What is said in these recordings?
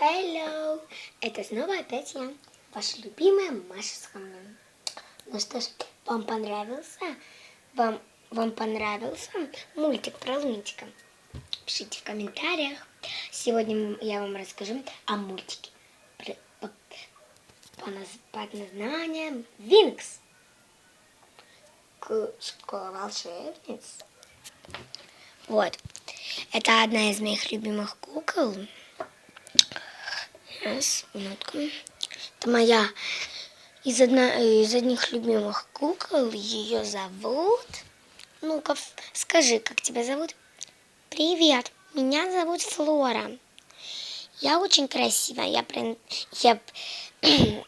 Hello! Это снова опять я, ваша любимая Маша Схамнин. Ну что ж, вам понравился? Вам, вам понравился мультик про Лунтика? Пишите в комментариях. Сегодня я вам расскажу о мультике по- по под названием Винкс. Школа волшебниц. Вот. Это одна из моих любимых кукол. Сейчас, минутку. Это моя из, одна, из одних любимых кукол. Ее зовут... Ну-ка, скажи, как тебя зовут? Привет, меня зовут Флора. Я очень красивая. Я, прин... я...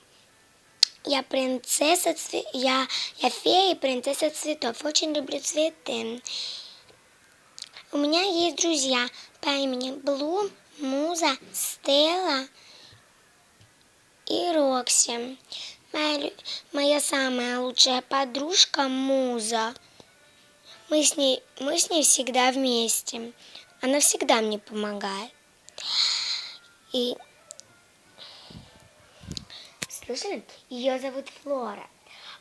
я принцесса цве... я... я фея и принцесса цветов. Очень люблю цветы. У меня есть друзья по имени Блум, Муза, Стелла и Рокси. Моя, моя самая лучшая подружка Муза. Мы с, ней, мы с ней всегда вместе. Она всегда мне помогает. И слышали? Ее зовут Флора.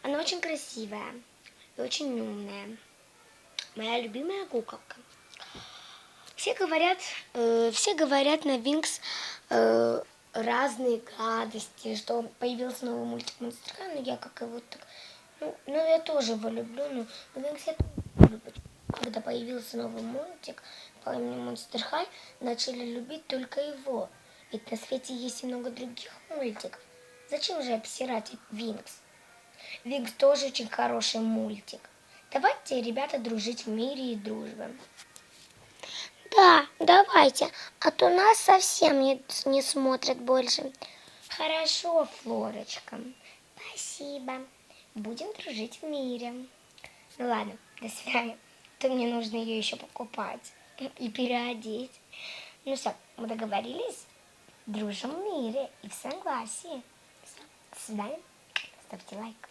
Она очень красивая и очень умная. Моя любимая куколка. Все говорят, э, все говорят на Винкс э, разные гадости, что появился новый мультик Монстр но я как его так, ну, ну я тоже его люблю, но на Винкс я тоже люблю. Когда появился новый мультик по имени Монстр Хай, начали любить только его. Ведь на свете есть и много других мультиков. Зачем же обсирать Винкс? Винкс тоже очень хороший мультик. Давайте, ребята, дружить в мире и дружбе. Да, давайте, а то нас совсем не, не смотрят больше. Хорошо, Флорочка. Спасибо. Будем дружить в мире. Ну ладно, до свидания. То мне нужно ее еще покупать и переодеть. Ну все, мы договорились. Дружим в мире и в согласии. Всё, До свидания. Ставьте лайк.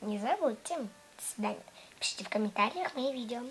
Не забудьте. До свидания. Пишите в комментариях мои видео.